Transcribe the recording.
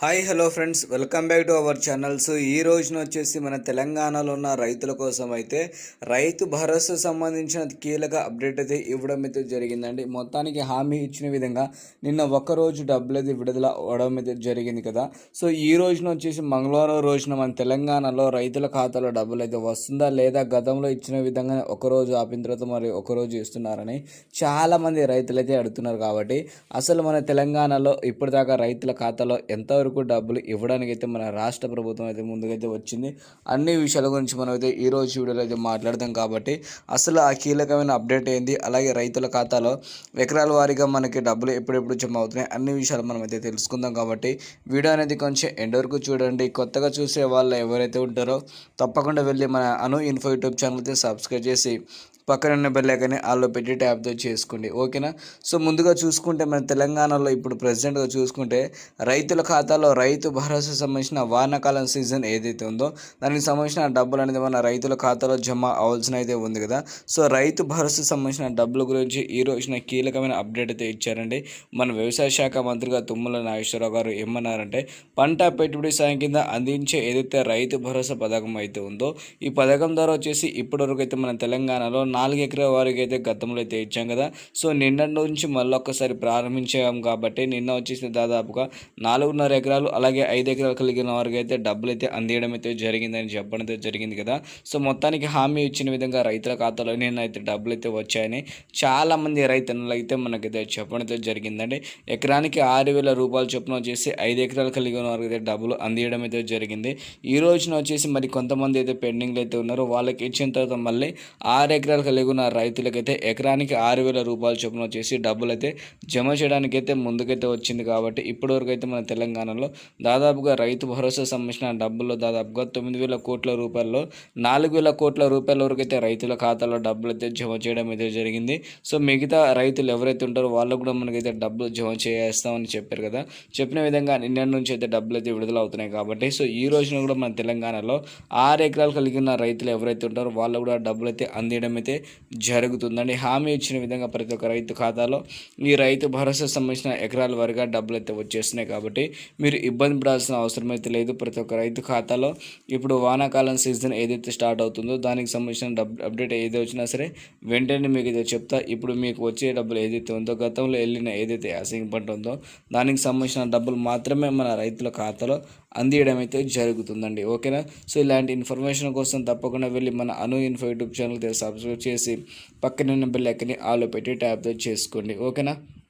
Hi hello friends. Welcome back to our channels ఈ రోజున వచ్చేసి మన తెలంగాణలో ఉన్న రైతుల కోసం అయితే రైతు భరోసా సంబంధించిన కీలక అప్డేట్ అయితే ఇవ్వడం అయితే జరిగిందండి. మొత్తానికి హామీ ఇచ్చిన విధంగా నిన్న ఒక్క రోజు డబ్బులు అయితే విడుదల అవ్వడం అయితే జరిగింది కదా. సో ఈ రోజున వచ్చేసి మంగళవారం రోజున మన తెలంగాణలో రైతుల ఖాతాలో డబ్బులు అయితే వస్తుందా లేదా గతంలో ఇచ్చిన విధంగా ఒక రోజు ఆపిన తర్వాత మరి ఒక రోజు ఇస్తున్నారని చాలామంది రైతులు అయితే అడుగుతున్నారు కాబట్టి అసలు మన తెలంగాణలో ఇప్పటిదాకా రైతుల ఖాతాలో వరకు డబ్బులు ఇవ్వడానికి అయితే మన రాష్ట్ర ప్రభుత్వం అయితే ముందుకైతే వచ్చింది. అన్ని విషయాల గురించి మనం అయితే ఈ రోజు వీడియోలో అయితే మాట్లాడదాం కాబట్టి అసలు ఆ కీలకమైన అప్డేట్ ఏంది? అలాగే రైతుల ఖాతాలో ఎకరాల వారీగా మనకి డబ్బులు ఎప్పుడెప్పుడు జమ అవుతున్నాయి? అన్ని విషయాలు మనం అయితే తెలుసుకుందాం కాబట్టి వీడియో అనేది కొంచెం ఎండ్ వరకు చూడండి. కొత్తగా చూసే వాళ్ళు ఎవరైతే ఉంటారో తప్పకుండా వెళ్ళి మన అను ఇన్ఫో యూట్యూబ్ ఛానల్ అయితే సబ్స్క్రైబ్ చేసి పక్కన ఉన్న బెల్ ఆల్లో పెట్టి ట్యాప్తో చేసుకోండి. ఓకేనా? సో ముందుగా చూసుకుంటే మన తెలంగాణలో ఇప్పుడు ప్రజెంట్గా చూసుకుంటే రైతుల ఖాతాలో రైతు భరోసా సంబంధించిన వానాకాలం సీజన్ ఏదైతే ఉందో దానికి సంబంధించిన డబ్బులు అనేది మన రైతుల ఖాతాలో జమ అవ్వాల్సిన అయితే ఉంది కదా. సో రైతు భరోసా సంబంధించిన డబ్బుల గురించి ఈ రోజున కీలకమైన అప్డేట్ అయితే ఇచ్చారండి. మన వ్యవసాయ శాఖ మంత్రిగా తుమ్మల నాగేశ్వరరావు గారు ఏమన్నారంటే పంట పెట్టుబడి సాయం కింద అందించే ఏదైతే రైతు భరోసా పథకం అయితే ఉందో ఈ పథకం ద్వారా వచ్చేసి ఇప్పటివరకు అయితే మన తెలంగాణలో నాలుగు ఎకరాల వారికి అయితే గతంలో అయితే ఇచ్చాం కదా. సో నిన్న నుంచి మళ్ళీ ఒక్కసారి ప్రారంభించాం కాబట్టి నిన్న వచ్చేసి దాదాపుగా నాలుగున్నర ఎకరాలు అలాగే ఐదు ఎకరాలు కలిగిన వారికి అయితే డబ్బులు అయితే అందియడం అయితే జరిగిందని చెప్పడం అయితే జరిగింది కదా. సో మొత్తానికి హామీ ఇచ్చిన విధంగా రైతుల ఖాతాలో నిన్న అయితే డబ్బులు అయితే వచ్చాయని చాలామంది రైతన్నలు అయితే మనకైతే చెప్పడం అయితే జరిగిందండి. ఎకరానికి ఆరు వేల రూపాయలు చొప్పున వచ్చేసి ఐదు ఎకరాలు కలిగిన వారికి అయితే డబ్బులు అందియడం అయితే జరిగింది. ఈ రోజున వచ్చేసి మరి కొంతమంది అయితే పెండింగ్లు అయితే ఉన్నారో. వాళ్ళకి ఇచ్చిన తర్వాత మళ్ళీ ఆరు ఎకరాలు కలిగి ఉన్న రైతులకైతే ఎకరానికి ఆరు వేల రూపాయలు చొప్పున వచ్చేసి డబ్బులు అయితే జమ చేయడానికి అయితే ముందుకైతే వచ్చింది కాబట్టి ఇప్పటివరకు అయితే మన తెలంగాణలో దాదాపుగా రైతు భరోసా సంబంధించిన డబ్బుల్లో దాదాపుగా తొమ్మిది వేల కోట్ల రూపాయల్లో నాలుగు వేల కోట్ల రూపాయల వరకు అయితే రైతుల ఖాతాలో డబ్బులు అయితే జమ చేయడం అయితే జరిగింది. సో మిగతా రైతులు ఎవరైతే ఉంటారో వాళ్ళకు కూడా మనకైతే డబ్బులు జమ చేస్తామని చెప్పారు కదా. చెప్పిన విధంగా నిన్న నుంచి అయితే డబ్బులు అయితే విడుదల అవుతున్నాయి కాబట్టి సో ఈ రోజున కూడా మన తెలంగాణలో ఆరు ఎకరాలు కలిగిన రైతులు ఎవరైతే ఉంటారో వాళ్ళు కూడా డబ్బులు అయితే అందియడం అయితే జరుగుతుందండి. హామీ ఇచ్చిన విధంగా ప్రతి ఒక్క రైతు ఖాతాలో ఈ రైతు భరోసా సంబంధించిన ఎకరాల వారిగా డబ్బులు అయితే వచ్చేస్తున్నాయి కాబట్టి మీరు ఇబ్బంది పడాల్సిన అవసరం అయితే లేదు. ప్రతి ఒక్క రైతు ఖాతాలో ఇప్పుడు వానాకాలం సీజన్ ఏదైతే స్టార్ట్ అవుతుందో దానికి సంబంధించిన డబ్ అప్డేట్ ఏది వచ్చినా సరే వెంటనే మీకు ఏదో చెప్తా. ఇప్పుడు మీకు వచ్చే డబ్బులు ఏదైతే ఉందో గతంలో వెళ్ళిన ఏదైతే యాసింగ్ పంట ఉందో దానికి సంబంధించిన డబ్బులు మాత్రమే మన రైతుల ఖాతాలో అందియడం అయితే జరుగుతుందండి. ఓకేనా? సో ఇలాంటి ఇన్ఫర్మేషన్ కోసం తప్పకుండా వెళ్ళి మన Anu info YouTube channel subscribe చేసి పక్కన ఉన్న బెల్ ఐకన్ని ఆలో పెట్టి ట్యాప్ చేసుకోండి. ఓకేనా?